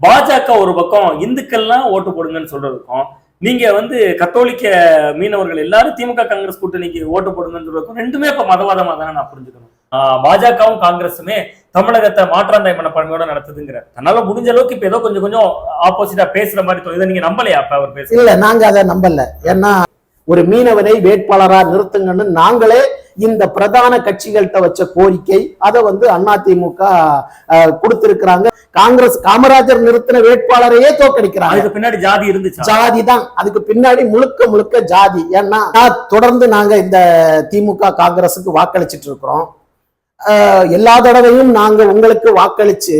பாஜக ஒரு பக்கம் இந்துக்கள்லாம் ஓட்டு போடுங்கன்னு சொல்றதுக்கும் நீங்க வந்து கத்தோலிக்க மீனவர்கள் எல்லாரும் திமுக காங்கிரஸ் கூட்டணிக்கு ஓட்டு போடுங்கன்னு சொல்றதுக்கும் ரெண்டுமே இப்ப மதவாதமா தானே நான் புரிஞ்சுக்கணும். ஆஹ் பாஜகவும் காங்கிரஸுமே தமிழகத்தை மாற்றாந்தாய் மனப்பான்மையோட நடத்துதுங்கிற. அதனால முடிஞ்ச அளவுக்கு இப்ப ஏதோ கொஞ்சம் கொஞ்சம் ஆப்போசிட்டா பேசுற மாதிரி இதை நீங்க நம்பலையா அப்ப அவர் பேச இல்ல நாங்க அதை நம்பல. ஏன்னா ஒரு மீனவரை வேட்பாளரா நிறுத்துங்கன்னு நாங்களே இந்த பிரதான கட்சிகள்கிட்ட வச்ச கோரிக்கை அதை வந்து அதிமுக கொடுத்திருக்கிறாங்க. காங்கிரஸ் காமராஜர் நிறுத்தின வேட்பாளரையே தோக்கடிக்கிறாங்க அதுக்கு பின்னாடி ஜாதி இருந்துச்சா? ஜாதி தான் அதுக்கு பின்னாடி முழுக்க முழுக்க ஜாதி. ஏன்னா தொடர்ந்து நாங்க இந்த திமுக காங்கிரஸுக்கு வாக்களிச்சிட்டு இருக்கிறோம். எல்லா தடவையும் நாங்க உங்களுக்கு வாக்களிச்சு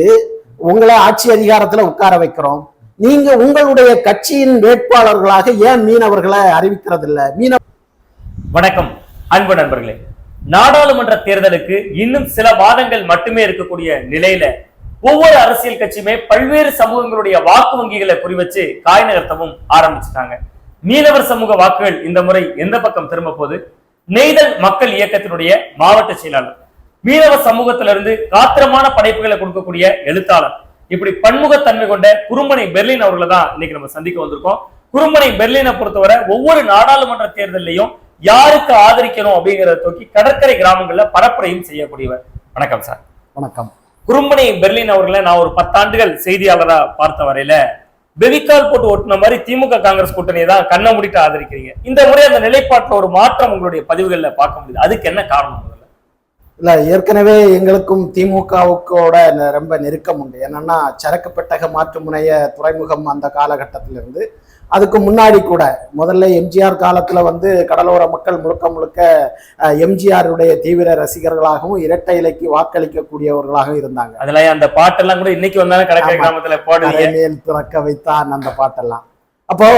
உங்களை ஆட்சி அதிகாரத்துல உட்கார வைக்கிறோம். நீங்க உங்களுடைய கட்சியின் வேட்பாளர்களாக ஏன் மீனவர்களை அறிவிக்கிறது இல்ல மீன வணக்கம் அன்பு நண்பர்களே. நாடாளுமன்ற தேர்தலுக்கு இன்னும் சில மாதங்கள் மட்டுமே இருக்கக்கூடிய நிலையில ஒவ்வொரு அரசியல் கட்சியுமே பல்வேறு சமூகங்களுடைய வாக்கு வங்கிகளை குறிவச்சு காய் நகர்த்தவும் ஆரம்பிச்சுட்டாங்க. மீனவர் சமூக வாக்குகள் இந்த முறை எந்த பக்கம் திரும்ப போது நெய்தல் மக்கள் இயக்கத்தினுடைய மாவட்ட செயலாளர். மீனவ சமூகத்திலிருந்து காத்திரமான படைப்புகளை கொடுக்கக்கூடிய எழுத்தாளர். இப்படி பன்முகத்தன்மை கொண்ட குறும்பனை பெர்லின் அவர்களை தான் இன்னைக்கு நம்ம சந்திக்க வந்திருக்கோம். குறும்பனை பெர்லினை பொறுத்தவரை ஒவ்வொரு நாடாளுமன்ற தேர்தலையும் யாருக்கு ஆதரிக்கணும் அப்படிங்கறத தூக்கி கடற்கரை கிராமங்கள்ல பரப்புரையும் செய்யக்கூடியவர். வணக்கம் சார். வணக்கம். குறும்பனை பெர்லின் அவர்களை நான் ஒரு பத்தாண்டுகள் செய்தியாளரா பார்த்த வரையில பெவிக்கால் போட்டு ஓட்டுன மாதிரி திமுக காங்கிரஸ் கூட்டணியை தான் கண்ணை மூடிட்டு ஆதரிக்கிறீங்க. இந்த முறை அந்த நிலைப்பாட்டுல ஒரு மாற்றம் உங்களுடைய பதிவுகள்ல பார்க்க முடியுது. அதுக்கு என்ன காரணம்? இல்ல ஏற்கனவே எங்களுக்கும் திமுகவுக்கோட ரொம்ப நெருக்கம் உண்டு. என்னன்னா சரக்கு பெட்டக மாற்று முனைய துறைமுகம் அந்த காலகட்டத்திலிருந்து. அதுக்கு முன்னாடி கூட முதல்ல எம்ஜிஆர் காலத்துல வந்து கடலோர மக்கள் முழுக்க முழுக்க எம்ஜிஆருடைய தீவிர ரசிகர்களாகவும் இரட்டை இலைக்கு வாக்களிக்கக்கூடியவர்களாகவும் இருந்தாங்க. அதுல அந்த பாட்டெல்லாம் கூட இன்னைக்கு வந்தாலும் கடற்கரை. கிராமத்துல மேல் திறக்க வைத்தான் அந்த பாட்டெல்லாம். அப்போ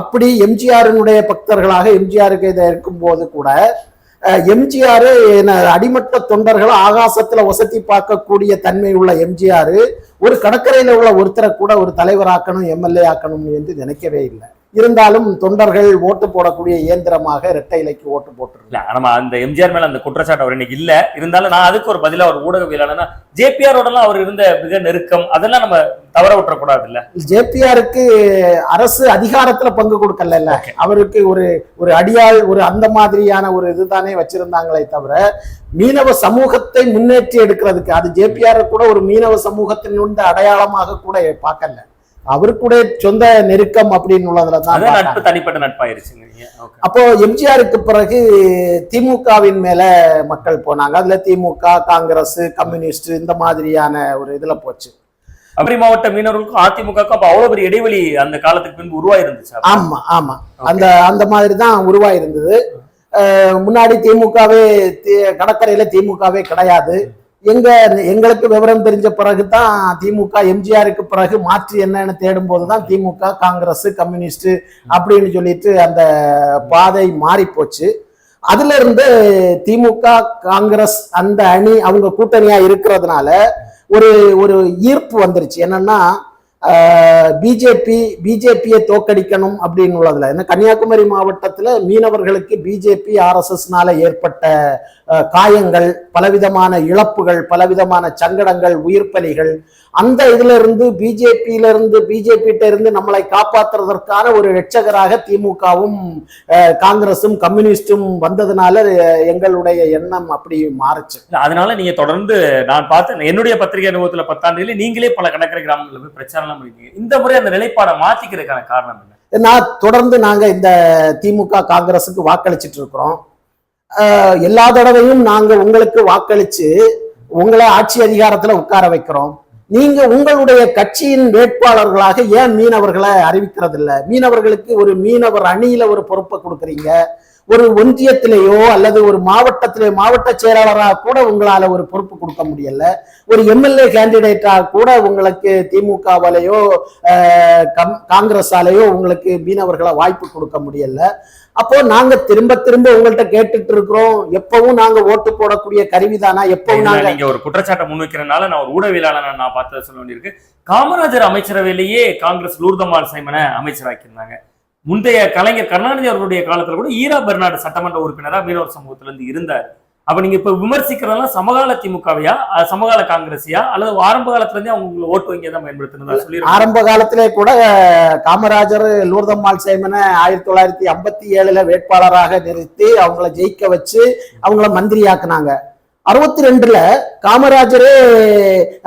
அப்படி எம்ஜிஆரினுடைய பக்தர்களாக எம்ஜிஆருக்கு இதை இருக்கும்போது கூட எம்ஜிஆர் அடிமட்ட தொண்டர்களை ஆகாசத்துல வசதி பார்க்கக்கூடிய தன்மை உள்ள எம்ஜிஆர் ஒரு கடற்கரையில உள்ள ஒருத்தரை கூட ஒரு தலைவராக்கணும் எம்எல்ஏ ஆக்கணும் என்று நினைக்கவே இல்லை. இருந்தாலும் தொண்டர்கள் ஓட்டு போடக்கூடிய இயந்திரமாக இரட்டை இலைக்கு ஓட்டு இல்ல நம்ம அந்த எம்ஜிஆர் மேல அந்த குற்றச்சாட்டு அவர் இன்னைக்கு இல்ல. இருந்தாலும் நான் அதுக்கு ஒரு பதிலா ஒரு ஊடகவியலாளர்னா ஜேபிஆரோடலாம் அவர் இருந்த மிக நெருக்கம். அதெல்லாம் நம்ம தவற விட்டுறக்கூடாது இல்ல ஜேபிஆருக்கு அரசு அதிகாரத்துல பங்கு கொடுக்கல. அவருக்கு ஒரு ஒரு அடியாள் ஒரு அந்த மாதிரியான ஒரு இதுதானே வச்சிருந்தாங்களே தவிர மீனவ சமூகத்தை முன்னேற்றி எடுக்கிறதுக்கு அது ஜேபிஆர் கூட ஒரு மீனவ சமூகத்தினுடைய அடையாளமாக கூட பார்க்கல. அவருக்கு கூட சொந்த நெருக்கம் அப்படின்னு உள்ளதுல தான். நட்பு தனிப்பட்ட நட்பாயிருச்சுங்க. Okay. அப்போ எம்ஜிஆருக்கு பிறகு திமுகவின் மேல மக்கள் போனாங்க. அதுல திமுக காங்கிரஸ் கம்யூனிஸ்ட் இந்த மாதிரியான ஒரு இதுல போச்சு. அபரி மாவட்ட மீனவர்களுக்கும் அதிமுகவுக்கும் அப்ப அவ்வளவு பெரிய இடைவெளி அந்த காலத்துக்கு பின்பு உருவாயிருந்துச்சு ஆமா ஆமா. அந்த அந்த மாதிரி தான் உருவாயிருந்தது. அஹ் முன்னாடி திமுகவே கடற்கரையில திமுகவே கிடையாது. எங்க எங்களுக்கு விவரம் தெரிஞ்ச பிறகு தான் திமுக எம்ஜிஆருக்கு பிறகு மாற்று என்னன்னு தேடும் போதுதான் திமுக காங்கிரஸ் கம்யூனிஸ்ட் அப்படின்னு சொல்லிட்டு அந்த பாதை மாறி போச்சு அதுல இருந்து திமுக காங்கிரஸ் அந்த அணி அவங்க கூட்டணியா இருக்கிறதுனால ஒரு ஒரு ஈர்ப்பு வந்துருச்சு. என்னன்னா பிஜேபி பிஜேபியை தோக்கடிக்கணும் அப்படின்னு உள்ளதுல. ஏன்னா கன்னியாகுமரி மாவட்டத்தில் மீனவர்களுக்கு பிஜேபி ஆர்எஸ்எஸ்னால ஏற்பட்ட காயங்கள் பலவிதமான இழப்புகள் பலவிதமான சங்கடங்கள் உயிர்ப்பலிகள் அந்த இதுல இருந்து பிஜேபியில இருந்து பிஜேபிட்ட இருந்து நம்மளை காப்பாற்றுறதற்கான ஒரு ரட்சகராக திமுகவும் காங்கிரஸும் கம்யூனிஸ்டும் வந்ததுனால எங்களுடைய எண்ணம் அப்படி மாறுச்சு. அதனால நீங்க தொடர்ந்து நான் பார்த்தேன் என்னுடைய பத்திரிகை அனுபவத்துல பத்தாண்டுல நீங்களே பல கடற்கரை கிராமங்கள்ல போய் பிரச்சாரம் பண்ணிருக்கீங்க. இந்த முறை அந்த நிலைப்பாடை மாத்திக்கிறதுக்கான காரணம் என்ன? நான் தொடர்ந்து நாங்க இந்த திமுக காங்கிரஸுக்கு வாக்களிச்சிட்டு இருக்கிறோம். எல்லா தடவையும் நாங்கள் உங்களுக்கு வாக்களிச்சு உங்களை ஆட்சி அதிகாரத்தில் உட்கார வைக்கிறோம். நீங்க உங்களுடைய கட்சியின் வேட்பாளர்களாக ஏன் மீனவர்களை அறிவிக்கிறது இல்லை மீனவர்களுக்கு ஒரு மீனவர் அணியில ஒரு பொறுப்பை கொடுக்குறீங்க. ஒரு ஒன்றியத்திலேயோ அல்லது ஒரு மாவட்டத்திலே மாவட்ட செயலாளராக கூட உங்களால ஒரு பொறுப்பு கொடுக்க முடியல. ஒரு எம்எல்ஏ கேண்டிடேட்டாக கூட உங்களுக்கு திமுகவாலேயோ கம்- காங்கிரஸாலேயோ உங்களுக்கு மீனவர்களை வாய்ப்பு கொடுக்க முடியல. அப்போ நாங்க திரும்ப திரும்ப உங்கள்ட்ட கேட்டுட்டு இருக்கிறோம் எப்பவும் நாங்க ஓட்டு போடக்கூடிய கருவிதானா? எப்பவும் நாங்க நீங்க ஒரு குற்றச்சாட்டை முன்வைக்கிறனால நான் ஒரு ஊடகவியலாளர் நான் பார்த்ததை சொல்ல வேண்டியிருக்கு. காமராஜர் அமைச்சரவையிலேயே காங்கிரஸ் லூர்தமால் சைமனை அமைச்சராக்கியிருந்தாங்க. முந்தைய கலைஞர் கருணாநிதி அவர்களுடைய காலத்துல கூட ஈரா பெர்னாடு சட்டமன்ற உறுப்பினரா மீனவர் சமூகத்துல இருந்து இருந்தார். அப்ப நீங்க இப்ப விமர்சிக்கிறதெல்லாம் சமகால திமுகவையா சமகால காங்கிரஸியா அல்லது ஆரம்ப காலத்துல இருந்தே அவங்க உங்களை ஓட்டு வங்கியை தான் பயன்படுத்தினதா சொல்லி ஆரம்ப காலத்திலே கூட காமராஜர் லூர்தம்மாள் சேமனை ஆயிரத்தி தொள்ளாயிரத்தி ஐம்பத்தி ஏழுல வேட்பாளராக நிறுத்தி அவங்கள ஜெயிக்க வச்சு அவங்கள மந்திரியாக்குனாங்க. அறுபத்தி ரெண்டுல காமராஜரே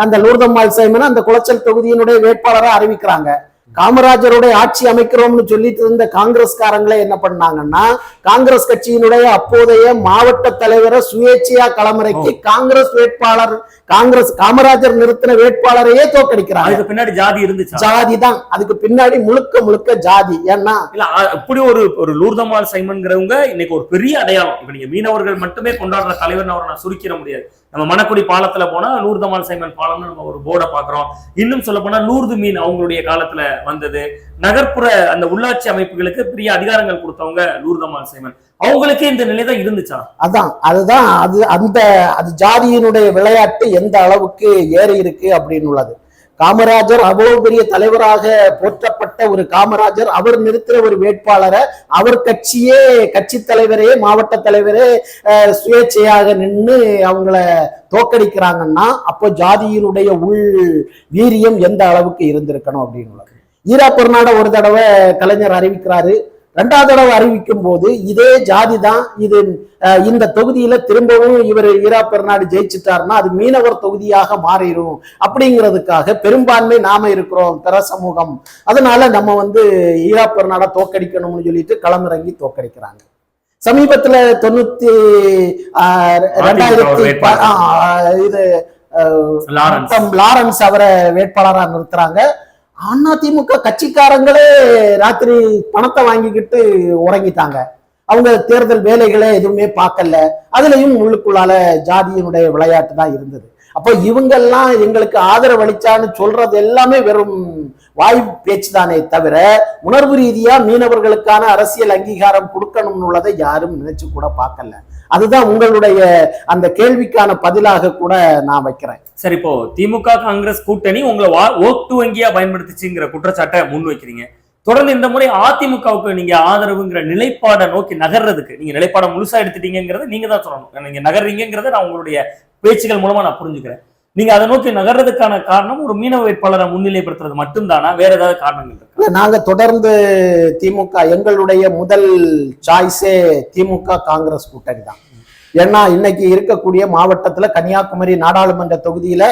அந்த லூர்தம்மாள் சைமனை அந்த குளச்சல் தொகுதியினுடைய வேட்பாளரா அறிவிக்கிறாங்க. காமராஜருடைய ஆட்சி அமைக்கிறோம்னு சொல்லிட்டு இருந்த காங்கிரஸ்காரங்களே என்ன பண்ணாங்கன்னா காங்கிரஸ் கட்சியினுடைய அப்போதைய மாவட்ட தலைவரை சுயேட்சையா களமிறக்கி காங்கிரஸ் வேட்பாளர் காங்கிரஸ் காமராஜர் நிறுத்தின வேட்பாளரையே தோக்கடிக்கிறாங்க அதுக்கு பின்னாடி ஜாதி இருந்துச்சா? ஜாதி தான். அதுக்கு பின்னாடி முழுக்க முழுக்க ஜாதி. ஏன்னா இல்ல அப்படி ஒரு ஒரு லூர்தமால் சைமன்ங்கிறவங்க இன்னைக்கு ஒரு பெரிய அடையாளம். இப்ப நீங்க மீனவர்கள் மட்டுமே கொண்டாடுற தலைவர் அவரை நான் சுருக்கிட முடியாது. நம்ம மணக்குடி பாலத்துல போனா லூர்தமால் சைமன் பாலம்னு நம்ம ஒரு போர்டை பாக்குறோம் இன்னும் சொல்ல போனா லூர்து மீன் அவங்களுடைய காலத்துல வந்தது. நகர்ப்புற அந்த உள்ளாட்சி அமைப்புகளுக்கு பெரிய அதிகாரங்கள் கொடுத்தவங்க லூர்தமால் சைமன். அவங்களுக்கே இந்த நிலை தான் இருந்துச்சா? அதான் அதுதான் அது அந்த அது ஜாதியினுடைய விளையாட்டு எந்த அளவுக்கு ஏறி இருக்கு அப்படின்னு உள்ளது. காமராஜர் அவ்வளவு பெரிய தலைவராக போற்றப்பட்ட ஒரு காமராஜர் அவர் நிறுத்துற ஒரு வேட்பாளரை அவர் கட்சியே கட்சி தலைவரே மாவட்ட தலைவரே சுயேட்சையாக நின்று அவங்கள தோக்கடிக்கிறாங்கன்னா அப்போ ஜாதியினுடைய உள் வீரியம் எந்த அளவுக்கு இருந்திருக்கணும் அப்படின்னு ஈரா பெருநாட ஒரு தடவை கலைஞர் அறிவிக்கிறாரு. ரெண்டாவது தடவை அறிவிக்கும் போது இதே ஜாதி தான் இது இந்த தொகுதியில திரும்பவும் இவர் ஈரா பெருநாடு ஜெயிச்சிட்டாருன்னா அது மீனவர் தொகுதியாக மாறிடும். அப்படிங்கிறதுக்காக பெரும்பான்மை நாம இருக்கிறோம் பிற சமூகம். அதனால நம்ம வந்து ஈரா பெருநாடை தோக்கடிக்கணும்னு சொல்லிட்டு களமிறங்கி தோக்கடிக்கிறாங்க சமீபத்துல தொண்ணூத்தி ஆஹ், ரெண்டாயிரத்தி இது லாரன்ஸ் அவரை வேட்பாளரா நிறுத்துறாங்க. அதிமுக கட்சிக்காரங்களே ராத்திரி பணத்தை வாங்கிக்கிட்டு உறங்கிட்டாங்க. அவங்க தேர்தல் வேலைகளை எதுவுமே பார்க்கல. அதுலயும் உள்ளுக்குள்ளால ஜாதியினுடைய விளையாட்டு தான் இருந்தது. அப்போ இவங்கெல்லாம் எங்களுக்கு ஆதரவு அளிச்சான்னு சொல்றது எல்லாமே வெறும் வாய் பேச்சு தானே தவிர உணர்வு ரீதியா மீனவர்களுக்கான அரசியல் அங்கீகாரம் கொடுக்கணும்னு உள்ளதை யாரும் நினைச்சு கூட பார்க்கல. அதுதான் உங்களுடைய அந்த கேள்விக்கான பதிலாக கூட நான் வைக்கிறேன். சரி இப்போ திமுக காங்கிரஸ் கூட்டணி உங்களை வா- ஓட்டு வங்கியா பயன்படுத்துச்சுங்கிற குற்றச்சாட்டை முன் வைக்கிறீங்க. தொடர்ந்து இந்த முறை அதிமுகவுக்கு நீங்க ஆதரவுங்கிற நிலைப்பாடை நோக்கி நகர்றதுக்கு நீங்க நிலைப்பாடை முழுசா எடுத்துட்டீங்கிறது நீங்க தான் சொல்லணும். நீங்க நகர்றீங்கிறத நான் உங்களுடைய பேச்சுகள் மூலமா நான் புரிஞ்சுக்கிறேன். நீங்க அதை நோக்கி நகர்றதுக்கான காரணம் ஒரு மீனவ வேட்பாளரை முன்னிலைப்படுத்துறது மட்டும்தானா? வேற ஏதாவது காரணங்கள் இருக்கு? நாங்க தொடர்ந்து திமுக எங்களுடைய முதல் சாய்ஸே திமுக காங்கிரஸ் கூட்டணி தான் ஏன்னா இன்னைக்கு இருக்கக்கூடிய மாவட்டத்துல கன்னியாகுமரி நாடாளுமன்ற தொகுதியில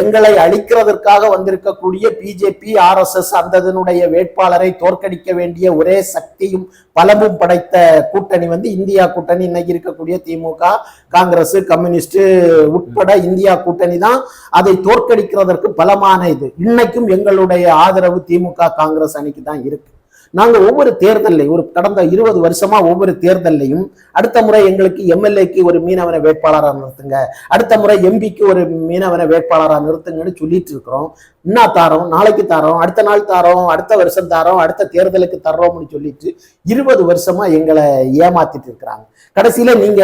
எங்களை அழிக்கிறதற்காக வந்திருக்கக்கூடிய பிஜேபி ஆர்எஸ்எஸ் எஸ் அந்ததனுடைய வேட்பாளரை தோற்கடிக்க வேண்டிய ஒரே சக்தியும் பலமும் படைத்த கூட்டணி வந்து இந்தியா கூட்டணி. இன்னைக்கு இருக்கக்கூடிய திமுக காங்கிரஸ் கம்யூனிஸ்ட் உட்பட இந்தியா கூட்டணி தான் அதை தோற்கடிக்கிறதற்கு பலமான இது. இன்னைக்கும் எங்களுடைய ஆதரவு திமுக காங்கிரஸ் அணிக்கு தான் இருக்கு. நாங்க ஒவ்வொரு தேர்தல்லையும் ஒரு கடந்த இருபது வருஷமா ஒவ்வொரு தேர்தல்லையும் அடுத்த முறை எங்களுக்கு எம்எல்ஏக்கு ஒரு மீனவனை வேட்பாளராக நிறுத்துங்க அடுத்த முறை எம்பிக்கு ஒரு மீனவனை வேட்பாளராக நிறுத்துங்கன்னு சொல்லிட்டு இருக்கிறோம். இன்னா தாரோம் நாளைக்கு தாரோம் அடுத்த நாள் தாரோம் அடுத்த வருஷம் தாரோம் அடுத்த தேர்தலுக்கு தர்றோம்னு சொல்லிட்டு இருபது வருஷமா எங்களை ஏமாத்திட்டு இருக்கிறாங்க. கடைசியில நீங்க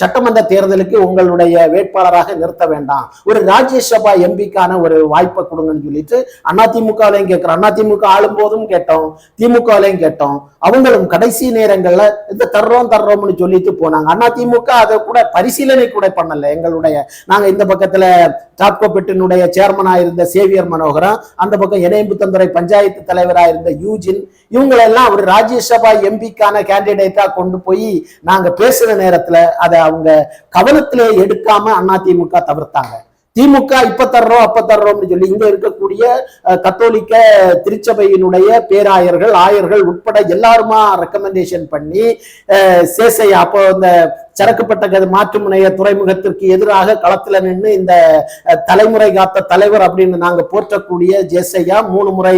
சட்டமன்ற தேர்தலுக்கு உங்களுடைய வேட்பாளராக நிறுத்த வேண்டாம். ஒரு ராஜ்யசபா எம்பிக்கான ஒரு வாய்ப்பை கொடுங்கன்னு சொல்லிட்டு அதிமுகலையும் கேட்கிறோம். அதிமுக ஆளும் போதும் கேட்டோம் திமுகவிலையும் கேட்டோம். அவங்களும் கடைசி நேரங்கள்ல இந்த தர்றோம் தர்றோம்னு சொல்லிட்டு போனாங்க. அதிமுக அதை கூட பரிசீலனை கூட பண்ணல. எங்களுடைய நாங்க இந்த பக்கத்துல டாப்கோபெட்டினுடைய சேர்மனா இருந்த சேவியர் மனோகரன் அந்த பக்கம் இணையம்புத்தந்துறை பஞ்சாயத்து தலைவரா இருந்த யூஜின் இவங்களெல்லாம் அவர் ராஜ்யசபா எம்பிக்கான கேண்டிடேட்டா கொண்டு போய் நாங்க பேசுற நேரத்துல அதை அவங்க கவனத்திலே எடுக்காம அதிமுக தவிர்த்தாங்க. திமுக இப்ப தர்றோம் அப்ப தர்றோம்னு சொல்லி இங்க இருக்கக்கூடிய கத்தோலிக்க திருச்சபையினுடைய பேராயர்கள் ஆயர்கள் உட்பட எல்லாருமா ரெக்கமெண்டேஷன் பண்ணி சேசையா அப்போ இந்த சரக்குப்பட்ட மாற்று முனைய துறைமுகத்திற்கு எதிராக களத்துல நின்று இந்த தலைமுறை காத்த தலைவர் அப்படின்னு நாங்க போற்றக்கூடிய ஜேசையா மூணு முறை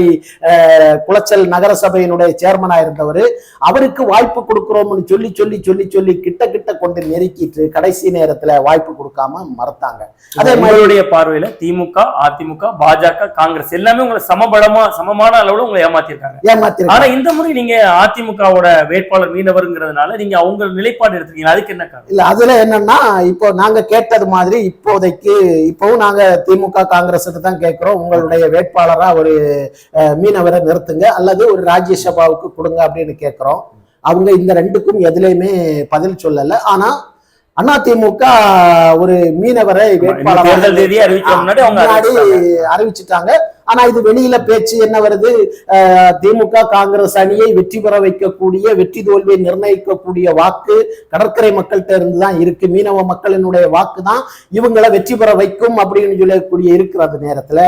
குளச்சல் நகரசபையினுடைய சேர்மனா இருந்தவர் அவருக்கு வாய்ப்பு கொடுக்கிறோம்னு சொல்லி சொல்லி சொல்லி சொல்லி கிட்ட கிட்ட கொண்டு நெருக்கிட்டு கடைசி நேரத்துல வாய்ப்பு கொடுக்காம மறுத்தாங்க. அதே மாதிரி உங்களுடைய பார்வையில திமுக அதிமுக பாஜக காங்கிரஸ் எல்லாமே உங்களை சமபலமா சமமான அளவுல உங்களை ஏமாத்திருக்காங்க. ஏமாத்திருக்காங்க. ஆனா இந்த முறை நீங்க அதிமுகவோட வேட்பாளர் மீனவருங்கிறதுனால நீங்க அவங்க நிலைப்பாடு எடுத்துக்கீங்க அதுக்கு என்ன இல்ல அதுல என்னன்னா இப்போ நாங்க கேட்டது மாதிரி இப்போதைக்கு இப்பவும் நாங்க திமுக காங்கிரஸுக்கு தான் கேட்கிறோம். உங்களுடைய வேட்பாளரா ஒரு மீனவரை நிறுத்துங்க அல்லது ஒரு ராஜ்யசபாவுக்கு கொடுங்க அப்படின்னு கேட்கிறோம். அவங்க இந்த ரெண்டுக்கும் எதுலையுமே பதில் சொல்லல. ஆனா அதிமுக ஒரு மீனவரை வேட்பாளர் முன்னாடி அறிவிச்சிட்டாங்க. ஆனா இது வெளியில பேச்சு என்ன வருது? திமுக காங்கிரஸ் அணியை வெற்றி பெற வைக்கக்கூடிய வெற்றி தோல்வியை நிர்ணயிக்கக்கூடிய வாக்கு கடற்கரை மக்கள்கிட்ட இருந்து தான் இருக்கு. மீனவ மக்களினுடைய வாக்கு தான் இவங்களை வெற்றி பெற வைக்கும் அப்படின்னு சொல்லக்கூடிய இருக்கிற நேரத்துல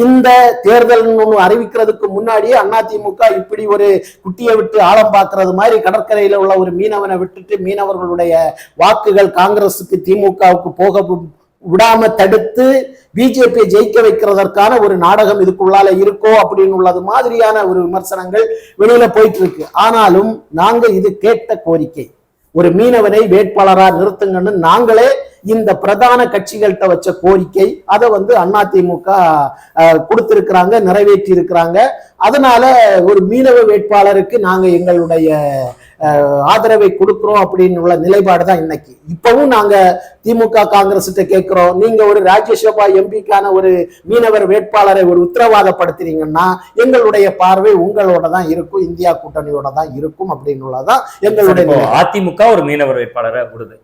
இந்த தேர்தல் ஒண்ணு அறிவிக்கிறதுக்கு முன்னாடியே அதிமுக இப்படி ஒரு குட்டியை விட்டு ஆழம் பார்க்கறது மாதிரி கடற்கரையில உள்ள ஒரு மீனவனை விட்டுட்டு மீனவர்களுடைய வாக்குகள் காங்கிரசுக்கு திமுகவுக்கு போக விடாம தடுத்து பிஜேபியை ஜெயிக்க வைக்கிறதற்கான ஒரு நாடகம் இதுக்குள்ளால இருக்கோ அப்படின்னு உள்ளது மாதிரியான ஒரு விமர்சனங்கள் வெளியில போயிட்டு இருக்கு ஆனாலும் நாங்க இது கேட்ட கோரிக்கை. ஒரு மீனவனை வேட்பாளரா நிறுத்துங்கன்னு நாங்களே இந்த பிரதான கட்சிகள்கிட்ட வச்ச கோரிக்கை. அதை வந்து அதிமுக கொடுத்திருக்கிறாங்க நிறைவேற்றி இருக்கிறாங்க அதனால ஒரு மீனவ வேட்பாளருக்கு நாங்க எங்களுடைய ஆதரவை கொடுக்கிறோம் அப்படின்னு உள்ள நிலைப்பாடு தான் இன்னைக்கு. இப்பவும் நாங்க திமுக காங்கிரஸ் கிட்ட கேட்கிறோம். நீங்க ஒரு ராஜ்யசபா எம்பிக்கான ஒரு மீனவர் வேட்பாளரை ஒரு உத்தரவாதப்படுத்துறீங்கன்னா எங்களுடைய பார்வை உங்களோட தான் இருக்கும் இந்தியா கூட்டணியோட தான் இருக்கும் அப்படின்னு உள்ளதான் எங்களுடைய. அதிமுக ஒரு மீனவர் வேட்பாளரை விடுது.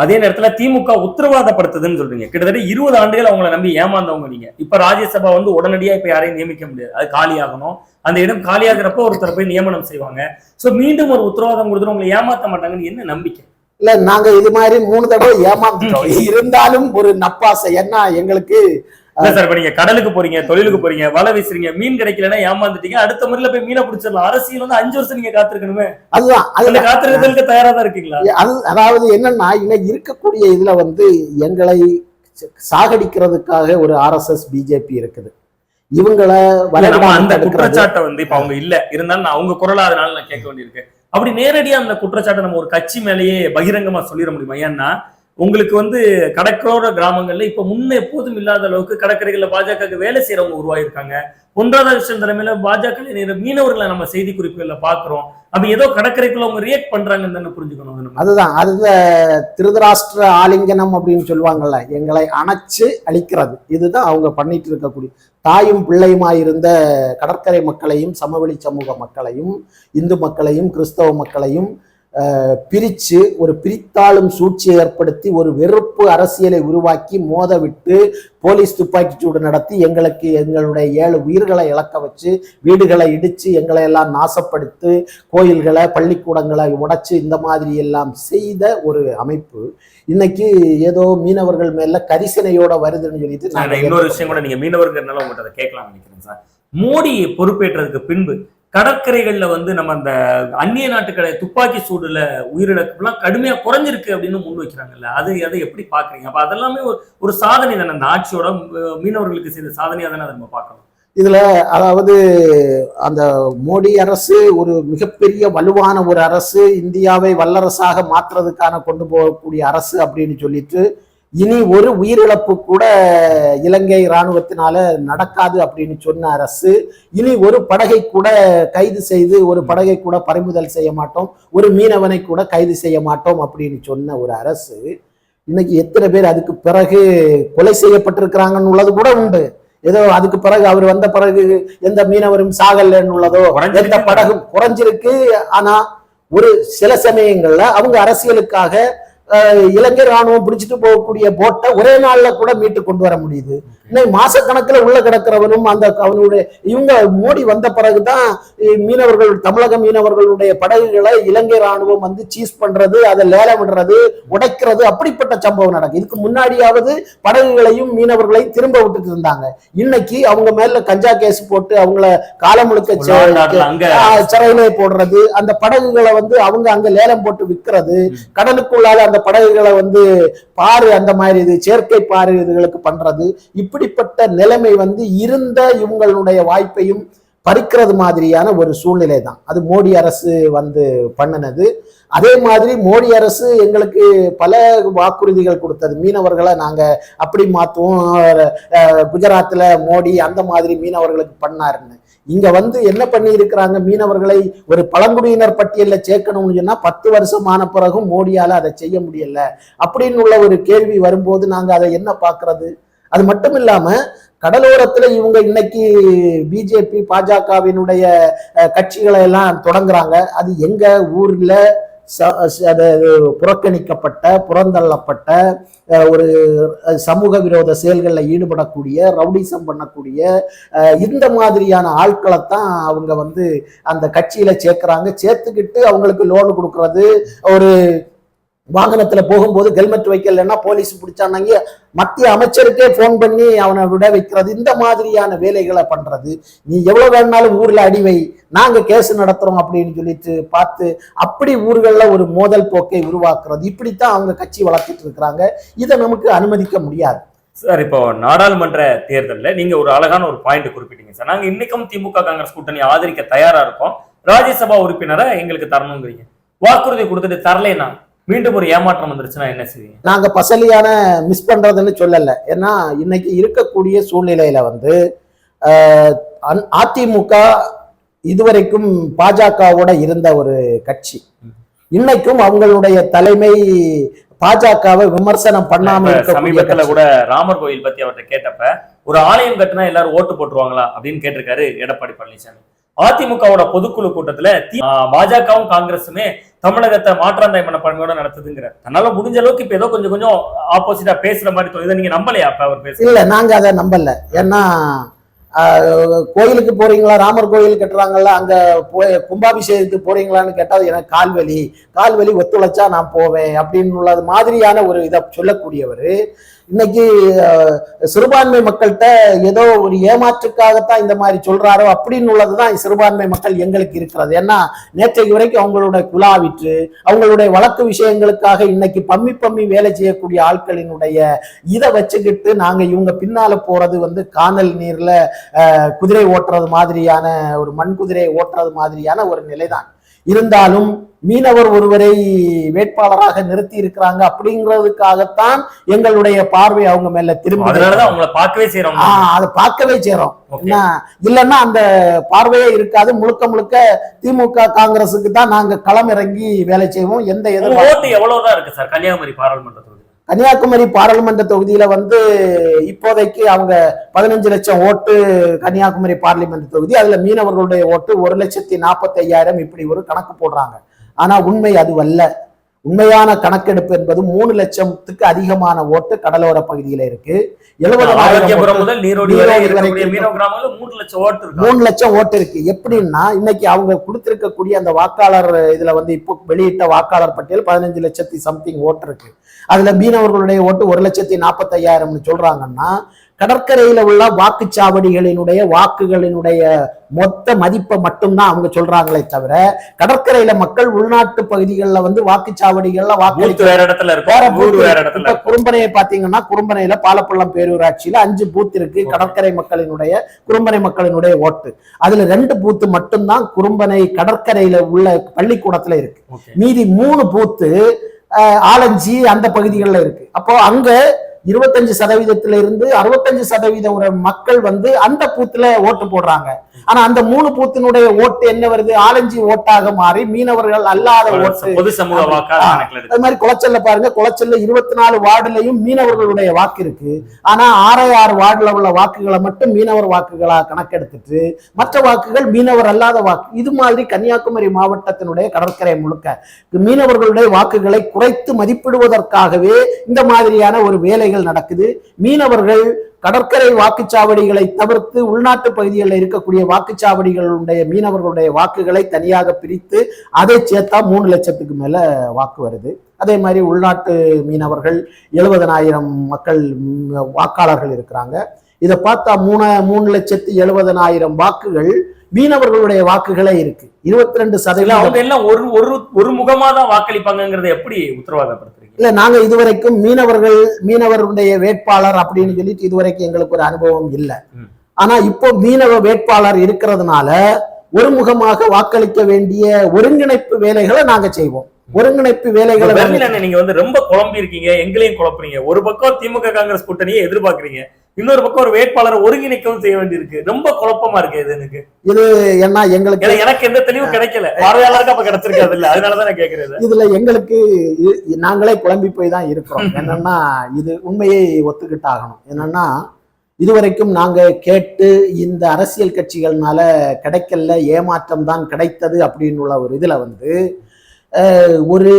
அதே நேரத்துல திமுக உத்தரவாதப்படுத்துதுன்னு சொல்றீங்க. கிட்டத்தட்ட இருபது ஆண்டுகள் அவங்கள நம்பி ஏமாந்தவங்க நீங்க. இப்ப ராஜ்யசபா வந்து உடனடியா இப்ப யாரையும் நியமிக்க முடியாது. அது காலியாகணும். அந்த இடம் காலியாகிறப்ப ஒருத்தர் போய் நியமனம் செய்வாங்க. சோ மீண்டும் ஒரு உத்தரவாதம் கொடுத்துட்டு உங்களை ஏமாத்த மாட்டாங்கன்னு என்ன நம்பிக்கை? இல்ல நாங்க இது மாதிரி மூணு தடவை ஏமாந்துட்டோம். இருந்தாலும் ஒரு நப்பாசை என்ன எங்களுக்கு இல்ல சார் இப்ப நீங்க கடலுக்கு போறீங்க தொழிலுக்கு போறீங்க வலை வீசுறீங்க மீன் கிடைக்கலன்னா ஏமாந்துட்டீங்க அடுத்த முறையில போய் மீனை பிடிச்சிடலாம். அரசியல் வந்து அஞ்சு வருஷம் நீங்க காத்திருக்கணுமே. அதுதான் அதுல அதுல காத்திருக்கிறதுக்கு தயாரா தான் இருக்கீங்களா? அது அதாவது என்னன்னா இன்னைக்கு இருக்கக்கூடிய இதுல வந்து எங்களை சாகடிக்கிறதுக்காக ஒரு ஆர்எஸ்எஸ் பிஜேபி இருக்குது. இவங்கள அந்த குற்றச்சாட்டை வந்து இப்ப அவங்க இல்ல. இருந்தாலும் நான் அவங்க குரலா அதனால நான் கேட்க வேண்டியிருக்கு. அப்படி நேரடியா அந்த குற்றச்சாட்டை நம்ம ஒரு கட்சி மேலேயே பகிரங்கமா சொல்லிட முடியுமா? ஏன்னா உங்களுக்கு வந்து கடற்கரோர கிராமங்கள்ல இப்ப முன்ன எப்போதும் இல்லாத அளவுக்கு கடற்கரைகள்ல பாஜகவுக்கு வேலை செய்யறவங்க உருவாயிருக்காங்க. பொன்ராதாகிருஷ்ணன் தலைமையில பாஜக மீனவர்களை நம்ம செய்தி குறிப்புகள்ல பாக்குறோம். அப்ப ஏதோ கடற்கரைக்குள்ள அவங்க ரியாக்ட் பண்றாங்கன்னு தானே புரிஞ்சுக்கணும் அதுதான். அது திருதராஷ்டிர ஆலிங்கனம் அப்படின்னு சொல்லுவாங்கல்ல எங்களை அணைச்சு அழிக்கிறது. இதுதான் அவங்க பண்ணிட்டு இருக்கக்கூடிய தாயும் பிள்ளையுமாயிருந்த கடற்கரை மக்களையும் சமவெளி சமூக மக்களையும் இந்து மக்களையும் கிறிஸ்தவ மக்களையும் பிரிச்சு ஒரு பிரித்தாளும் சூழ்ச்சியை ஏற்படுத்தி ஒரு வெறுப்பு அரசியலை உருவாக்கி மோத விட்டு போலீஸ் துப்பாக்கிச்சூடு நடத்தி எங்களுக்கு எங்களுடைய ஏழு உயிர்களை இழக்க வச்சு வீடுகளை இடிச்சு எங்களை எல்லாம் நாசப்படுத்து கோயில்களை பள்ளிக்கூடங்களை உடைச்சு இந்த மாதிரி எல்லாம் செய்த ஒரு அமைப்பு. இன்னைக்கு ஏதோ மீனவர்கள் மேல கரிசனையோட வருதுன்னு சொல்லிட்டு இன்னொரு விஷயம் கூட நீங்க அதை கேட்கலாம்னு நினைக்கிறேன் சார். மோடி பொறுப்பேற்றதுக்கு பின்பு கடற்கரைகள்ல வந்து நம்ம அந்த அந்நிய நாட்டுக்கடை துப்பாக்கி சூடுல உயிரிழப்புலாம் கடுமையா குறைஞ்சிருக்கு அப்படின்னு முன் வைக்கிறாங்கல்ல. அது அதை எப்படி பாக்குறீங்க? அப்ப அதெல்லாமே ஒரு ஒரு சாதனை தானே அந்த ஆட்சியோட மீனவர்களுக்கு செய்த சாதனையா தானே நம்ம பார்க்கணும் இதுல அதாவது அந்த மோடி அரசு ஒரு மிகப்பெரிய வலுவான ஒரு அரசு இந்தியாவை வல்லரசாக மாற்றுறதுக்கான கொண்டு போகக்கூடிய அரசு அப்படின்னு சொல்லிட்டு இனி ஒரு உயிரிழப்பு கூட இலங்கை இராணுவத்தினால நடக்காது அப்படின்னு சொன்ன அரசு இனி ஒரு படகை கூட கைது செய்து ஒரு படகை கூட பறிமுதல் செய்ய மாட்டோம் ஒரு மீனவனை கூட கைது செய்ய மாட்டோம் அப்படின்னு சொன்ன ஒரு அரசு இன்னைக்கு எத்தனை பேர் அதுக்கு பிறகு கொலை செய்யப்பட்டிருக்கிறாங்கன்னு உள்ளது கூட உண்டு ஏதோ அதுக்கு பிறகு அவர் வந்த பிறகு எந்த மீனவரும் சாகலன்னு உள்ளதோ எந்த. படகும் குறைஞ்சிருக்கு ஆனா ஒரு சில சமயங்கள்ல அவங்க அரசியலுக்காக இலங்கை ராணுவம் பிடிச்சிட்டு போகக்கூடிய போட்டை ஒரே நாள்ல கூட மீட்டு கொண்டு வர முடியுது. இன்னைக்கு மாசக்கணக்குல உள்ள கிடக்கிறவனும் அந்த அவனுடைய இவங்க மோடி வந்த பிறகுதான் மீனவர்கள் தமிழக மீனவர்களுடைய படகுகளை இலங்கை ராணுவம் வந்து சீஸ் பண்றது அதை லேலம் விடுறது உடைக்கிறது அப்படிப்பட்ட சம்பவம் நடக்கும் இதுக்கு முன்னாடியாவது படகுகளையும் மீனவர்களையும் திரும்ப விட்டுட்டு இருந்தாங்க. இன்னைக்கு அவங்க மேல கஞ்சா கேஸ் போட்டு அவங்கள காலம் முழுக்க சிறையிலே போடுறது அந்த படகுகளை வந்து அவங்க அங்க லேலம் போட்டு விற்கிறது கடலுக்குள்ளால அந்த படகுகளை வந்து பாரு அந்த மாதிரி இது செயற்கை பாரு இதுகளுக்கு பண்றது. இப்படிப்பட்ட நிலைமை வந்து இருந்த இவங்களுடைய வாய்ப்பையும் பறிக்கிறது மாதிரியான ஒரு சூழ்நிலை தான் அது மோடி அரசு வந்து பண்ணினது. அதே மாதிரி மோடி அரசு எங்களுக்கு பல வாக்குறுதிகள் கொடுத்தது. மீனவர்களை நாங்கள் அப்படி மாற்றுவோம் குஜராத்தில் மோடி அந்த மாதிரி மீனவர்களுக்கு பண்ணாருன்னு. இங்க வந்து என்ன பண்ணி இருக்கிறாங்க மீனவர்களை ஒரு பழங்குடியினர் பட்டியலில் சேர்க்கணும்னு சொன்னா பத்து வருஷம் ஆன பிறகும் மோடியால அதை செய்ய முடியல. அப்படின்னு உள்ள ஒரு கேள்வி வரும்போது நாங்க அதை என்ன பார்க்கிறது? அது மட்டும் இல்லாம கடலோரத்துல இவங்க இன்னைக்கு பிஜேபி பாஜகவினுடைய கட்சிகளை எல்லாம் தொடங்குறாங்க. அது எங்க ஊர்ல புறக்கணிக்கப்பட்ட புறந்தள்ளப்பட்ட ஒரு சமூக விரோத செயல்களில் ஈடுபடக்கூடிய ரவுடிசம் பண்ணக்கூடிய இந்த மாதிரியான ஆட்களை தான் அவங்க வந்து அந்த கட்சியில சேர்க்குறாங்க. சேர்த்துக்கிட்டு அவங்களுக்கு லோன் கொடுக்கறது ஒரு வாகனத்துல போகும்போது ஹெல்மெட் வைக்கலன்னா போலீஸ் பிடிச்சானாங்க. மத்திய அமைச்சருக்கே ஃபோன் பண்ணி அவனை விட வைக்கிறது. இந்த மாதிரியான வேலைகளை பண்றது. நீ எவ்வளவு வேணாலும் ஊர்ல அடிவை நாங்க கேஸ் நடத்துறோம் அப்படின்னு சொல்லிட்டு பார்த்து அப்படி ஊர்கள்ல ஒரு மோதல் போக்கை உருவாக்குறது. இப்படித்தான் அவங்க கட்சி வளர்த்துட்டு இருக்கிறாங்க. இதை நமக்கு அனுமதிக்க முடியாது. சார் இப்போ நாடாளுமன்ற தேர்தலில் நீங்க ஒரு அழகான ஒரு பாயிண்ட் குறிப்பிட்டீங்க சார். நாங்க இன்னைக்கும் திமுக காங்கிரஸ் கூட்டணி ஆதரிக்க தயாரா இருக்கோம். ராஜ்யசபா உறுப்பினரை எங்களுக்கு தரணுங்கிறீங்க. வாக்குறுதி கொடுத்துட்டு தரலைன்னா மீண்டும் ஒரு ஏமாற்றம் வந்துருச்சுன்னா என்ன செய்வீங்க? நாங்க பசலியான மிஸ் பண்றதுன்னு சொல்லல. ஏன்னா இன்னைக்கு இருக்கக்கூடிய சூழ்நிலையில வந்து அதிமுக இதுவரைக்கும் பாஜகவோட இருந்த ஒரு கட்சி. இன்னைக்கும் அவங்களுடைய தலைமை பாஜகவை விமர்சனம் பண்ணாம சமீபத்துல. கூட ராமர் கோயில் பத்தி அவர்கிட்ட கேட்டப்ப ஒரு ஆலயம் கட்டினா எல்லாரும் ஓட்டு போட்டுருவாங்களா அப்படின்னு கேட்டிருக்காரு எடப்பாடி பழனிசாமி. அதிமுகவோட பொதுக்குழு கூட்டத்துல பாஜகவும் காங்கிரசுமே தமிழகத்தை மாற்றாந்தாய் மனப்பான்மையோட நடத்துதுங்கிற. அதனால முடிஞ்ச அளவுக்கு இப்ப ஏதோ கொஞ்சம் கொஞ்சம் ஆப்போசிட்டா பேசுற மாதிரி தோணுது. நீங்க நம்பலையா அப்ப அவர் பேச இல்ல நாங்க அதை நம்பல. ஏன்னா ஆஹ், கோயிலுக்கு போறீங்களா? ராமர் கோயில் கட்டுறாங்கல்ல அங்க போய் கும்பாபிஷேகத்துக்கு போறீங்களான்னு கேட்டால் எனக்கு கால்வலி கால்வலி ஒத்துழைச்சா நான் போவேன் அப்படின்னு உள்ளது மாதிரியான ஒரு இதை சொல்லக்கூடியவர் இன்னைக்கு சிறுபான்மை மக்கள்கிட்ட ஏதோ ஒரு ஏமாற்றுக்காகத்தான் இந்த மாதிரி சொல்றாரோ அப்படின்னு உள்ளதுதான் சிறுபான்மை மக்கள் எங்களுக்கு இருக்கிறது. ஏன்னா நேற்றைக்கு வரைக்கும் அவங்களுடைய குழாவிற்று அவங்களுடைய வழக்கு விஷயங்களுக்காக இன்னைக்கு பம்மி பம்மி வேலை செய்யக்கூடிய ஆட்களினுடைய இதை வச்சுக்கிட்டு நாங்க இவங்க பின்னால போறது வந்து கானல் நீர்ல குதிரை ஓட்டுறது மாதிரியான ஒரு மண் குதிரை ஓட்டுறது மாதிரியான ஒரு நிலைதான். இருந்தாலும் மீனவர் ஒருவரை வேட்பாளராக நிறுத்தி இருக்கிறாங்க அப்படிங்கிறதுக்காகத்தான் எங்களுடைய பார்வை அவங்க மேல திரும்ப அவங்கள பார்க்கவே செய்யறோம் அதை பார்க்கவே. என்ன? இல்லைன்னா அந்த பார்வையே இருக்காது. முழுக்க முழுக்க திமுக காங்கிரஸுக்கு தான் நாங்க களம் இறங்கி வேலை செய்வோம். எந்த ஓட்டு எவ்வளவுதான் இருக்கு சார்? கன்னியாகுமரி பாராளுமன்ற தொகுதி கன்னியாகுமரி பாராளுமன்ற தொகுதியில வந்து இப்போதைக்கு அவங்க பதினஞ்சு லட்சம் ஓட்டு கன்னியாகுமரி பார்லிமெண்ட் தொகுதி அதுல மீனவர்களுடைய ஓட்டு ஒரு லட்சத்தி நாற்பத்தி ஐயாயிரம் இப்படி ஒரு கணக்கு போடுறாங்க. ஆனா உண்மை அதுவல்ல உண்மையான கணக்கெடுப்பு என்பது மூணு லட்சத்துக்கு அதிகமான ஓட்டு கடலோர பகுதியில இருக்கு. மூணு லட்சம் ஓட்டு இருக்கு. எப்படின்னா இன்னைக்கு அவங்க கொடுத்திருக்கக்கூடிய அந்த வாக்காளர் இதுல வந்து இப்போ வெளியிட்ட வாக்காளர் பட்டியல் பதினஞ்சு லட்சத்தி சம்திங் ஓட்டு இருக்கு. அதுல மீனவர்களுடைய ஓட்டு ஒரு லட்சத்தி நாற்பத்தி ஐயாயிரம்னு சொல்றாங்கன்னா கடற்கரையில உள்ள வாக்குச்சாவடிகளினுடைய வாக்குகளினுடைய மொத்த மதிப்பை மட்டும்தான் அவங்க சொல்றாங்களே தவிர கடற்கரையில மக்கள் உள்நாட்டு பகுதிகளில் வந்து வாக்குச்சாவடிகள்ல பூத்து வேற இடத்துல வேற குறும்பனையை பாத்தீங்கன்னா குறும்பனையில பாலப்பள்ளம் பேரூராட்சியில அஞ்சு பூத் இருக்கு. கடற்கரை மக்களினுடைய குறும்பனை மக்களினுடைய ஓட்டு. அதுல ரெண்டு பூத்து மட்டும்தான் குறும்பனை கடற்கரையில உள்ள பள்ளிக்கூடத்துல இருக்கு. மீதி மூணு பூத்து ஆலஞ்சி அந்த பகுதிகளில் இருக்கு. அப்போ அங்கே இருபத்தஞ்சு சதவீதத்துல இருந்து அறுபத்தஞ்சு சதவீதம் ஒரு மக்கள் வந்து அந்த பூத்துல ஓட்டு போடுறாங்க. ஆனா அந்த மூணு பூத்தினுடைய ஓட்டு என்ன வருது? ஆலஞ்சி ஓட்டாக மாறி மீனவர்கள் அல்லாத ஓட்டு. பொது சமூக அது மாதிரி குளச்சல்ல பாருங்க. குளச்சல்ல இருபத்தி நாலு வார்டுலையும் மீனவர்களுடைய வாக்கு இருக்கு. ஆனா ஆறே ஆறு வார்டுல உள்ள வாக்குகளை மட்டும் மீனவர் வாக்குகளா கணக்கெடுத்துட்டு மற்ற வாக்குகள் மீனவர் அல்லாத வாக்கு. இது மாதிரி கன்னியாகுமரி மாவட்டத்தினுடைய கடற்கரை முழுக்க மீனவர்களுடைய வாக்குகளை குறைத்து மதிப்பிடுவதற்காகவே இந்த மாதிரியான ஒரு வேலைகள் நடக்குது. மீனவர்கள் கடற்கரை வாக்குச்சாவடிகளை தவிர்த்து உள்நாட்டு பகுதிகளில் இருக்கக்கூடிய வாக்குச்சாவடிகளுடைய மீனவர்களுடைய வாக்குகளை தனியாக பிரித்து அதை சேர்த்தா மூணு லட்சத்துக்கு மேல வாக்கு வருது. அதே மாதிரி உள்நாட்டு மீனவர்கள் எழுபதனாயிரம் மக்கள் வாக்காளர்கள் இருக்கிறாங்க. இதை பார்த்தா மூணு மூணு லட்சத்தி எழுபதனாயிரம் வாக்குகள் மீனவர்களுடைய வாக்குகளே இருக்கு. இருபத்தி ரெண்டு சதவீதம் அவங்க எல்லாம் ஒரு ஒரு ஒரு முகமா தான் வாக்களிப்பாங்கிறத எப்படி உத்தரவாதப்படுத்து இல்ல நாங்க இதுவரைக்கும் மீனவர்கள் மீனவருடைய வேட்பாளர் அப்படின்னு சொல்லிட்டு இதுவரைக்கும் எங்களுக்கு ஒரு அனுபவம் இல்லை. ஆனா இப்போ மீனவ வேட்பாளர் இருக்கிறதுனால ஒருமுகமாக வாக்களிக்க வேண்டிய ஒருங்கிணைப்பு வேலைகளை நாங்க செய்வோம். ஒருங்கிணைப்பு வேலைகளை நீங்க வந்து ரொம்ப குழம்பி இருக்கீங்க எங்களையும் குழப்புறீங்க. ஒரு பக்கம் திமுக காங்கிரஸ் கூட்டணியை எதிர்பார்க்கறீங்க. இன்னொரு பக்கம் ஒரு வேட்பாளரை ஒருங்கிணைக்கவும் செய்ய வேண்டியிருக்கு. ரொம்ப குழப்பமா இருக்கு இது எனக்கு. ஏன்னா எங்களுக்கு ஏன்னா எனக்கு எந்த தெளிவும் கிடைக்கல. பார்வையாளருக்கு அப்ப கிடைச்சிருக்காது இல்ல. அதனாலதான் நான் கேக்குறது. இதுல எங்களுக்கு நாங்களே குழம்பி போய் தான் இருக்கிறோம். என்னன்னா இது உண்மையை ஒத்துக்கிட்டாகணும். என்னன்னா இதுவரைக்கும் நாங்க கேட்டு இந்த அரசியல் கட்சிகள்னால கிடைக்கல ஏமாற்றம் தான் கிடைத்தது அப்படின்னு உள்ள ஒரு இதுல வந்து ஒரு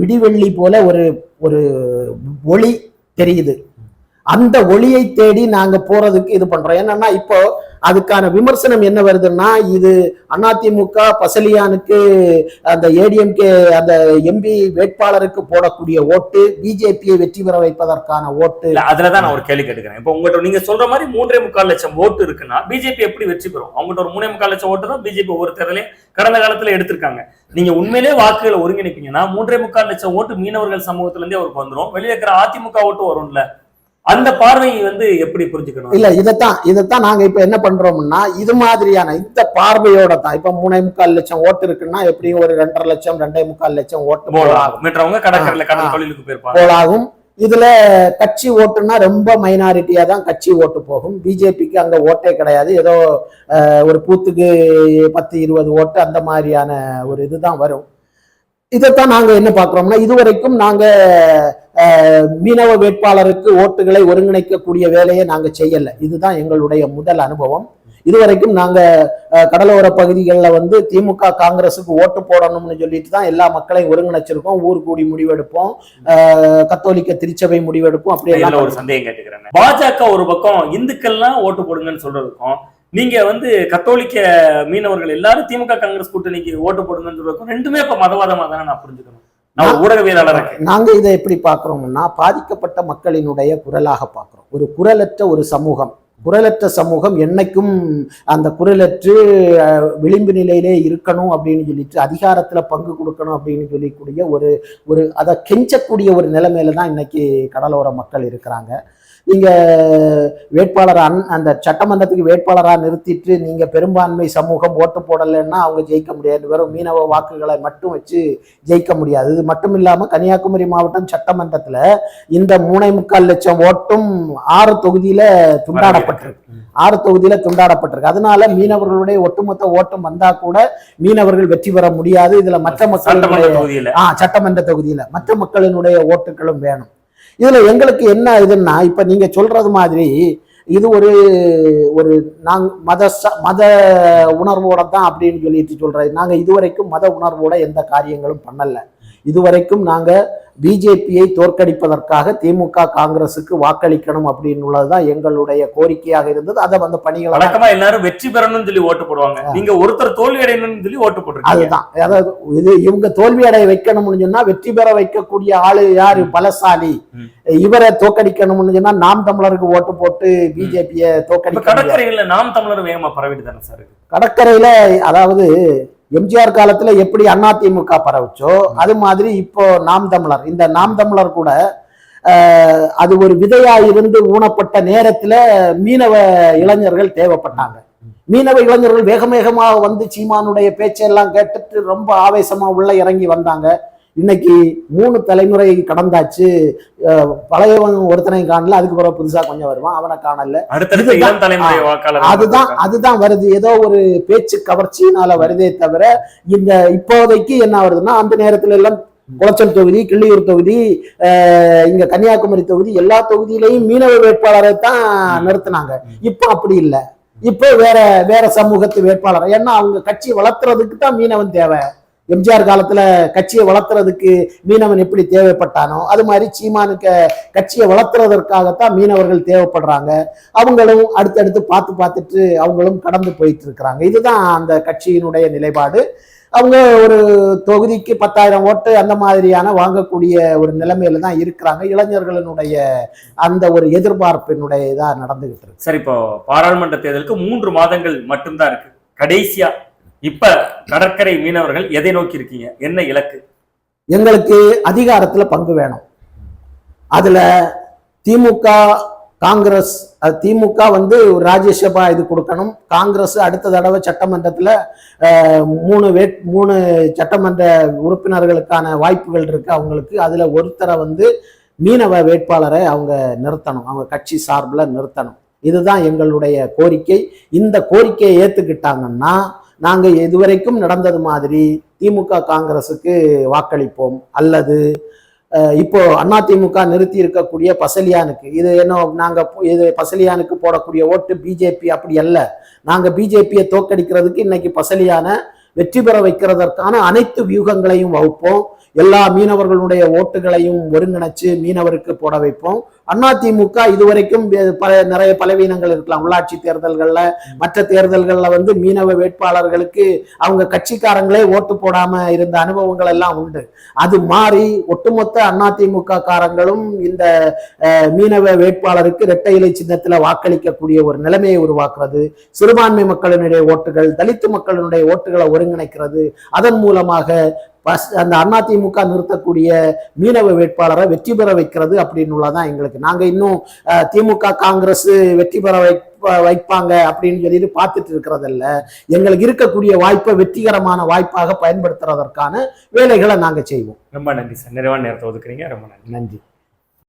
விடிவெள்ளி போல ஒரு ஒரு ஒளி தெரியுது. அந்த ஒளியை தேடி நாங்க போறதுக்கு இது பண்றோம். என்னன்னா இப்போ அதுக்கான விமர்சனம் என்ன வருதுன்னா இது அதிமுக பசலியானுக்கு அந்த ஏடிஎம்கே அந்த எம்பி வேட்பாளருக்கு போடக்கூடிய ஓட்டு பிஜேபியை வெற்றி பெற வைப்பதற்கான ஓட்டு. அதுலதான் நான் ஒரு கேள்வி கேட்டுக்கிறேன். இப்போ உங்கள்கிட்ட நீங்க சொல்ற மாதிரி மூன்றே முக்கால் லட்சம் ஓட்டு இருக்குன்னா பிஜேபி எப்படி வெற்றி பெறும்? அவங்ககிட்ட ஒரு மூணே முக்கால் லட்சம் ஓட்டு தான் பிஜேபி ஒவ்வொரு தேர்தலையும் கடந்த காலத்துல எடுத்திருக்காங்க. நீங்க உண்மையிலேயே வாக்குகளை ஒருங்கிணைப்பீங்கன்னா மூன்றே முக்கால் லட்சம் ஓட்டு மீனவர்கள் சமூகத்துல இருந்தே அவருக்கு வந்துரும். வெளியே இருக்கிற அதிமுக ஓட்டு வரும்ல. அந்த பார்வை வந்து எப்படி புரிஞ்சுக்கணும்? இல்ல இதைத்தான் இதைத்தான் நாங்க இப்ப என்ன பண்றோம்னா இது மாதிரியான இந்த பார்வையோட தான் இப்ப மூணே முக்கால் லட்சம் ஓட்டு இருக்குன்னா எப்படியும் ஒரு ரெண்டரை லட்சம் ரெண்டே முக்கால் லட்சம் ஓட்டு போலாகும். போலாகும். இதுல கட்சி ஓட்டுனா ரொம்ப மைனாரிட்டியா தான் கட்சி ஓட்டு போகும். பிஜேபிக்கு அங்க ஓட்டே கிடையாது. ஏதோ ஒரு பூத்துக்கு பத்து இருபது ஓட்டு அந்த மாதிரியான ஒரு இதுதான் வரும். இதைத்தான் நாங்க என்ன பார்க்குறோம்னா இதுவரைக்கும் நாங்க மீனவ வேட்பாளருக்கு ஓட்டுகளை ஒருங்கிணைக்கக்கூடிய வேலையை நாங்க செய்யல. இதுதான் எங்களுடைய முதல் அனுபவம். இதுவரைக்கும் நாங்க கடலோர பகுதிகளில் வந்து திமுக காங்கிரஸுக்கு ஓட்டு போடணும்னு சொல்லிட்டு தான் எல்லா மக்களையும் ஒருங்கிணைச்சிருக்கோம். ஊர் கூடி முடிவெடுப்போம். கத்தோலிக்க திருச்சபை முடிவெடுப்போம். அப்படி எல்லாம் ஒரு சந்தேகம் கேட்டுக்கிறேன். பாஜக ஒரு பக்கம் இந்துக்கள்லாம் ஓட்டு போடுங்கன்னு சொல்றதுக்கும் நீங்க வந்து கத்தோலிக்க மீனவர்கள் எல்லாரும் திமுக காங்கிரஸ் கூட்டணிக்கு ஓட்டு போடுங்கன்னு ரெண்டுமே இப்ப மதவாதமா தானே நான் புரிஞ்சுக்கணும். நான் ஒரு நாங்க இதை எப்படி பாக்குறோம்னா பாதிக்கப்பட்ட மக்களினுடைய குரலாக பாக்குறோம் ஒரு குரலற்ற ஒரு சமூகம். குரலற்ற சமூகம் என்னைக்கும் அந்த குரலற்று விளிம்பு நிலையிலே இருக்கணும் அப்படின்னு சொல்லிட்டு அதிகாரத்துல பங்கு கொடுக்கணும் அப்படின்னு சொல்லிக்கூடிய ஒரு ஒரு அதை கெஞ்சக்கூடிய ஒரு நிலைமையில தான் இன்னைக்கு கடலோர மக்கள் இருக்கிறாங்க. நீங்க வேட்பாளர் அன் அந்த சட்டமன்றத்துக்கு வேட்பாளராக நிறுத்திட்டு நீங்க பெரும்பான்மை சமூகம் ஓட்டு போடலைன்னா அவங்க ஜெயிக்க முடியாது. வெறும் மீனவ வாக்குகளை மட்டும் வச்சு ஜெயிக்க முடியாது. இது மட்டும் இல்லாம கன்னியாகுமரி மாவட்டம் சட்டமன்றத்துல இந்த மூணை முக்கால் லட்சம் ஓட்டும் ஆறு தொகுதியில துண்டாடப்பட்டிருக்கு. ஆறு தொகுதியில துண்டாடப்பட்டிருக்கு. அதனால மீனவர்களுடைய ஒட்டுமொத்த ஓட்டம் வந்தா கூட மீனவர்கள் வெற்றி பெற முடியாது. இதுல மற்ற மக்களுடைய சட்டமன்ற தொகுதியில மற்ற மக்களினுடைய ஓட்டுகளும் வேணும். இதுல எங்களுக்கு என்ன இதுன்னா இப்ப நீங்க சொல்றது மாதிரி இது ஒரு ஒரு நாங் மத ச- மத உணர்வோட தான் அப்படின்னு சொல்லிட்டு சொல்கிறது நாங்க இதுவரைக்கும் மத உணர்வோட எந்த காரியங்களும் பண்ணலை. இதுவரைக்கும் நாங்க பிஜேபியை தோற்கடிப்பதற்காக திமுக காங்கிரசுக்கு வாக்களிக்கணும் அப்படின்னு உள்ளதுதான் எங்களுடைய கோரிக்கையாக இருந்தது. அதை வந்து பணிகளை வழக்கமா எல்லாரும் வெற்றி பெறணும்னு சொல்லி ஓட்டு போடுவாங்க. நீங்க ஒருத்தர் தோல்வி அடையணும்னு சொல்லி ஓட்டு போட்டிருக்கீங்க. அதுதான். அதாவது இது இவங்க தோல்வி அடைய வைக்கணும்னு சொன்னா வெற்றி பெற வைக்கக்கூடிய ஆளு யாரு? பலசாலி. இவரை தோக்கடிக்கணும்னு சொன்னா நாம் தமிழருக்கு ஓட்டு போட்டு பிஜேபிய. கடற்கரைகள்ல நாம் தமிழர் வேகமா பரவிட்டு தானே சார் கடற்கரையில அதாவது எம்ஜிஆர் காலத்துல எப்படி அதிமுக பரவுச்சோ அது மாதிரி இப்போ நாம் தமிழர். இந்த நாம் தமிழர் கூட அது ஒரு விதையா இருந்து ஊனப்பட்ட நேரத்துல மீனவ இளைஞர்கள் தேவைப்பட்டாங்க. மீனவ இளைஞர்கள் வேக வேகமாக வந்து சீமானுடைய பேச்செல்லாம் கேட்டுட்டு ரொம்ப ஆவேசமா உள்ள இறங்கி வந்தாங்க. இன்னைக்கு மூணு தலைமுறை கடந்தாச்சு. பழையவன் ஒருத்தனையும் காணல அதுக்கு பிறகு புதுசா கொஞ்சம் வருவான். அவனை காணல. அதுதான் அதுதான் வருது. ஏதோ ஒரு பேச்சு கவர்ச்சியினால வருதே தவிர இந்த இப்போதைக்கு என்ன வருதுன்னா அந்த நேரத்துல எல்லாம் குளச்சல் தொகுதி கிள்ளியூர் தொகுதி இங்க கன்னியாகுமரி தொகுதி எல்லா தொகுதியிலையும் மீனவ வேட்பாளரை தான் நிறுத்தினாங்க. இப்போ அப்படி இல்லை. இப்போ வேற வேற சமூகத்து வேட்பாளர். ஏன்னா அவங்க கட்சி வளர்த்துறதுக்கு தான் மீனவன் தேவை. எம்ஜிஆர் காலத்துல கட்சியை வளர்த்துறதுக்கு மீனவன் எப்படி தேவைப்பட்டானோ அது மாதிரி சீமானுக்கு கட்சியை வளர்த்துறதற்காகத்தான் மீனவர்கள் தேவைப்படுறாங்க. அவங்களும் அடுத்தடுத்து பார்த்து பார்த்துட்டு அவங்களும் கடந்து போயிட்டு இருக்கிறாங்க இதுதான் அந்த கட்சியினுடைய நிலைப்பாடு. அவங்க ஒரு தொகுதிக்கு பத்தாயிரம் ஓட்டு அந்த மாதிரியான வாங்கக்கூடிய ஒரு நிலைமையில தான் இருக்கிறாங்க. இளைஞர்களினுடைய அந்த ஒரு எதிர்பார்ப்பினுடைய இதாக நடந்துகிட்டு இருக்கு. சரி இப்போ பாராளுமன்ற தேர்தலுக்கு மூன்று மாதங்கள் மட்டும்தான் இருக்கு. கடைசியா இப்ப கடற்கரை மீனவர்கள் எதை நோக்கி இருக்கீங்க? என்ன இலக்கு? எங்களுக்கு அதிகாரத்துல பங்கு வேணும். அதுல திமுக காங்கிரஸ் அது திமுக வந்து ஒரு ராஜ்யசபா இது கொடுக்கணும். காங்கிரஸ் அடுத்த தடவை சட்டமன்றத்தில் மூணு வேட் மூணு சட்டமன்ற உறுப்பினர்களுக்கான வாய்ப்புகள் இருக்கு அவங்களுக்கு. அதில் ஒருத்தரை வந்து மீனவ வேட்பாளரை அவங்க நிறுத்தணும். அவங்க கட்சி சார்பில் நிறுத்தணும். இதுதான் எங்களுடைய கோரிக்கை. இந்த கோரிக்கையை ஏற்றுக்கிட்டாங்கன்னா நாங்கள் இதுவரைக்கும் நடந்தது மாதிரி திமுக காங்கிரஸுக்கு வாக்களிப்போம். அல்லது அஹ், இப்போ அதிமுக நிறுத்தி இருக்கக்கூடிய பசலியானுக்கு இது என்ன நாங்கள் போ- இது பசலியானுக்கு போடக்கூடிய ஓட்டு பிஜேபி அப்படி அல்ல. நாங்கள் பிஜேபியை தோக்கடிக்கிறதுக்கு இன்னைக்கு பசலியான வெற்றி பெற வைக்கிறதற்கான அனைத்து வியூகங்களையும் வகுப்போம். எல்லா மீனவர்களுடைய ஓட்டுகளையும் ஒருங்கிணைச்சு மீனவருக்கு போட வைப்போம். அதிமுக இதுவரைக்கும் பல நிறைய பலவீனங்கள் இருக்கலாம். உள்ளாட்சி தேர்தல்கள்ல மற்ற தேர்தல்கள்ல வந்து மீனவ வேட்பாளர்களுக்கு அவங்க கட்சிக்காரங்களே ஓட்டு போடாம இருந்த அனுபவங்கள் எல்லாம் உண்டு. அது மாறி ஒட்டுமொத்த அதிமுக காரங்களும் இந்த அஹ், மீனவ வேட்பாளருக்கு இரட்டை இலை சின்னத்துல வாக்களிக்கக்கூடிய ஒரு நிலைமையை உருவாக்குறது சிறுபான்மை மக்களினுடைய ஓட்டுகள் தலித்து மக்களினுடைய ஓட்டுகளை ஒருங்கிணைக்கிறது அதன் மூலமாக அந்த அதிமுக நிறுத்தக்கூடிய மீனவ வேட்பாளரை வெற்றி பெற வைக்கிறது அப்படின்னு உள்ளதான் எங்களுக்கு. நாங்க இன்னும் திமுக காங்கிரஸ் வெற்றி பெற வைப்ப- வைப்பாங்க அப்படின்னு சொல்லிட்டு பார்த்துட்டு இருக்கிறதில்ல. எங்களுக்கு இருக்கக்கூடிய வாய்ப்பை வெற்றிகரமான வாய்ப்பாக பயன்படுத்துறதற்கான வேலைகளை நாங்க செய்வோம். ரொம்ப நன்றி சார். நிறைவான நேரத்தை ஒதுக்குறீங்க. ரொம்ப நன்றி. நன்றி.